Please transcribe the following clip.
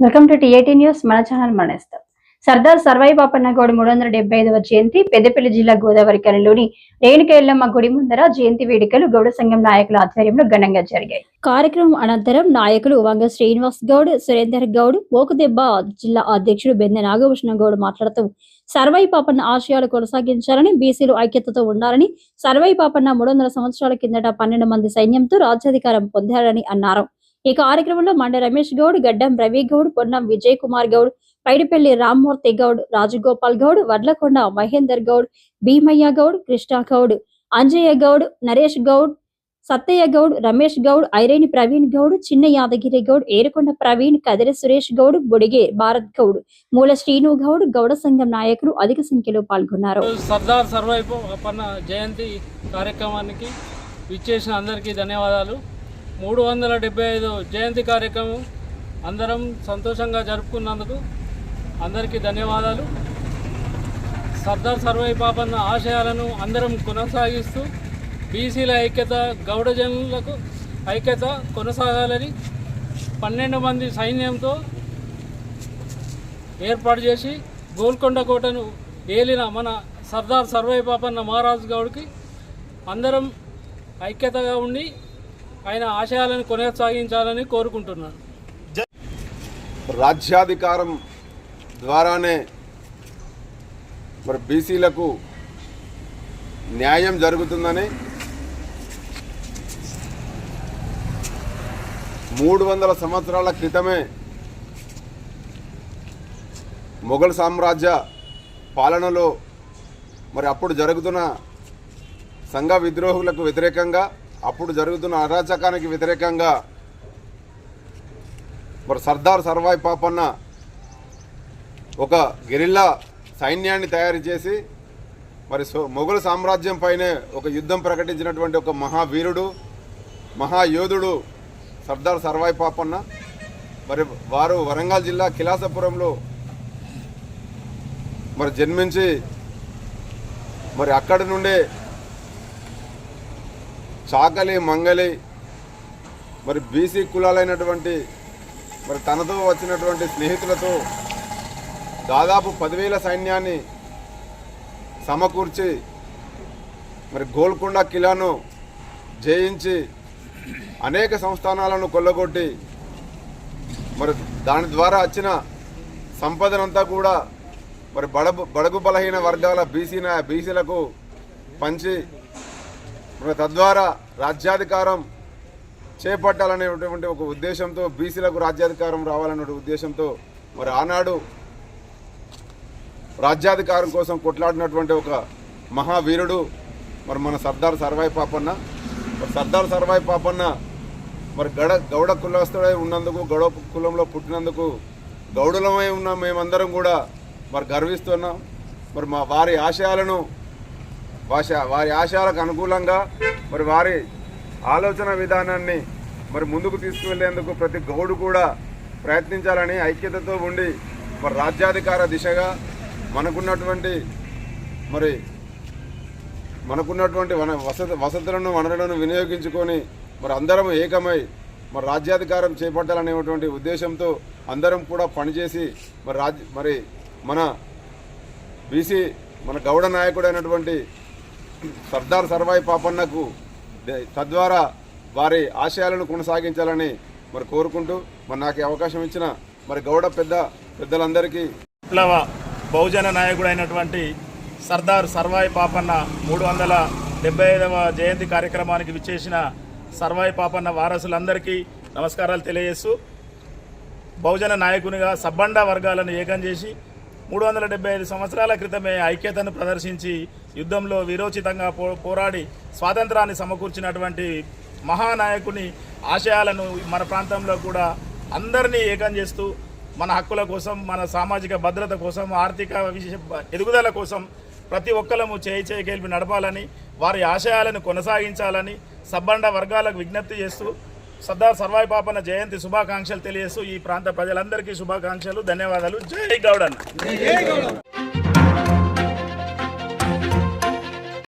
Welcome to TAT news. మన channel మనేస్తాం. సర్దార్ సర్వాయి పాపన్న గౌడ్ మూడు వందల డెబ్బై ఐదవ జయంతి పెద్దపల్లి జిల్లా గోదావరి కనిలోని రేణుకేళ్ళమ్మ గుడి ముందర జయంతి వేడుకలు గౌడ సంఘం నాయకుల ఆధ్వర్యంలో ఘనంగా జరిగాయి. కార్యక్రమం అనంతరం నాయకులు వంగ శ్రీనివాస్ గౌడ్ సురేందర్ గౌడ్ మోకుదెబ్బ జిల్లా అధ్యక్షుడు బెందె నాగభూషణ గౌడ్ మాట్లాడుతూ సర్వై పాపన్న ఆశయాలు కొనసాగించాలని బీసీలు ఐక్యతతో ఉండాలని సర్వై పాపన్న మూడు వందల సంవత్సరాల కిందట పన్నెండు మంది సైన్యంతో రాజ్యాధికారం పొందారని అన్నారు. ఈ కార్యక్రమంలో మండ రమేష్ గౌడ్ గడ్డం రవి గౌడ్ పొన్నం విజయ్ కుమార్ గౌడ్ పైడిపల్లి రామ్మూర్తి గౌడ్ రాజగోపాల్ గౌడ్ వడ్లకొండ మహేందర్ గౌడ్ భీమయ్య గౌడ్ కృష్ణ గౌడ్ అంజయ్య గౌడ్ నరేష్ గౌడ్ సత్తయ్య గౌడ్ రమేష్ గౌడ్ ఐరేని ప్రవీణ్ గౌడ్ చిన్న యాదగిరి గౌడ్ ఏరుకొండ ప్రవీణ్ కదిరి సురేష్ గౌడ్ బొడిగే భారత్ గౌడ్ మూల శ్రీను గౌడ్ గౌడ సంఘం నాయకులు అధిక సంఖ్యలో పాల్గొన్నారు. సర్దార్ సర్వైపు జయంతి కార్యక్రమానికి విచ్చేసిన అందరికీ ధన్యవాదాలు. మూడు వందల డెబ్బై ఐదు జయంతి కార్యక్రమం అందరం సంతోషంగా జరుపుకున్నందుకు అందరికీ ధన్యవాదాలు. సర్దార్ సర్వై పాపన్న ఆశయాలను అందరం కొనసాగిస్తూ బీసీల ఐక్యత గౌడ జనులకు ఐక్యత కొనసాగాలని పన్నెండు మంది సైన్యంతో ఏర్పాటు చేసి గోల్కొండ కోటను ఏలిన మన సర్దార్ సర్వై పాపన్న మహారాజు గౌడ్కి అందరం ఐక్యతగా ఉండి ఆయన ఆశయాలను కొనసాగించాలని కోరుకుంటున్నాను. రాజ్యాధికారం ద్వారానే మరి బీసీలకు న్యాయం జరుగుతుందని మూడు వందల సంవత్సరాల క్రితమే మొఘల్ సామ్రాజ్య పాలనలో మరి అప్పుడు జరుగుతున్న సంఘ విద్రోహులకు వ్యతిరేకంగా అప్పుడు జరుగుతున్న అరాచకానికి వ్యతిరేకంగా మరి సర్దార్ సర్వాయి పాపన్న ఒక గెరిల్లా సైన్యాన్ని తయారు చేసి మరి సో మొఘల్ సామ్రాజ్యం పైనే ఒక యుద్ధం ప్రకటించినటువంటి ఒక మహావీరుడు మహాయోధుడు సర్దార్ సర్వాయి పాపన్న మరి వారు వరంగల్ జిల్లా కిలాసపురంలో మరి జన్మించి మరి అక్కడి నుండే చాకలి మంగలి మరి బీసీ కులాలైనటువంటి మరి తనతో వచ్చినటువంటి స్నేహితులతో దాదాపు పదివేల సైన్యాన్ని సమకూర్చి మరి గోల్కొండ కిలాను జయించి అనేక సంస్థానాలను కొల్లగొట్టి మరి దాని ద్వారా వచ్చిన సంపదనంతా కూడా మరి బడగు బడుగు బలహీన వర్గాల బీసీ బీసీలకు పంచి తద్వారా రాజ్యాధికారం చేపట్టాలనేటువంటి ఒక ఉద్దేశంతో బీసీలకు రాజ్యాధికారం రావాలనే ఉద్దేశంతో మరి ఆనాడు రాజ్యాధికారం కోసం కొట్లాడినటువంటి ఒక మహావీరుడు మరి మన సర్దార్ సర్వాయి పాపన్న. మరి సర్దార్ సర్వాయి పాపన్న మరి గడ గౌడ కులస్తుడై ఉన్నందుకు గౌడ కులంలో పుట్టినందుకు గౌడులమై ఉన్న మేమందరం కూడా మరి గర్విస్తున్నాం. మరి మా వారి ఆశయాలను భాష వారి ఆశయాలకు అనుకూలంగా మరి వారి ఆలోచన విధానాన్ని మరి ముందుకు తీసుకువెళ్ళేందుకు ప్రతి గౌడు కూడా ప్రయత్నించాలని ఐక్యతతో ఉండి మరి రాజ్యాధికార దిశగా మనకున్నటువంటి మరి మనకున్నటువంటి వన వసతి వసతులను వనరులను వినియోగించుకొని మరి అందరం ఏకమై మరి రాజ్యాధికారం చేపట్టాలనేటువంటి ఉద్దేశంతో అందరం కూడా పనిచేసి మరి రాజ్ మరి మన బీసీ మన గౌడ నాయకుడైనటువంటి సర్దార్ సర్వాయి పాపన్నకు తద్వారా వారి ఆశయాలను కొనసాగించాలని మరి కోరుకుంటూ మరి నాకు అవకాశం ఇచ్చిన మరి గౌడ పెద్ద పెద్దలందరికీ విప్లవ బహుజన నాయకుడైనటువంటి సర్దార్ సర్వాయి పాపన్న మూడు వందల డెబ్బై ఐదవ జయంతి కార్యక్రమానికి విచ్చేసిన సర్వాయి పాపన్న వారసులందరికీ నమస్కారాలు తెలియజేస్తూ బహుజన నాయకునిగా సబ్బండ వర్గాలను ఏకం చేసి మూడు వందల డెబ్బై ఐదు సంవత్సరాల క్రితమే ఐక్యతను ప్రదర్శించి యుద్ధంలో విరోచితంగా పో పోరాడి స్వాతంత్రాన్ని సమకూర్చినటువంటి మహానాయకుని ఆశయాలను మన ప్రాంతంలో కూడా అందరినీ ఏకం చేస్తూ మన హక్కుల కోసం మన సామాజిక భద్రత కోసం ఆర్థిక విశేష ఎదుగుదల కోసం ప్రతి ఒక్కరము చేయి చేయగలిపి నడపాలని వారి ఆశయాలను కొనసాగించాలని సబ్బండ వర్గాలకు విజ్ఞప్తి చేస్తూ సర్దార్ సర్వాయి పాపన జయంతి శుభాకాంక్షలు తెలియజేస్తూ ఈ ప్రాంత ప్రజలందరికీ శుభాకాంక్షలు ధన్యవాదాలు. జై గౌడన్న.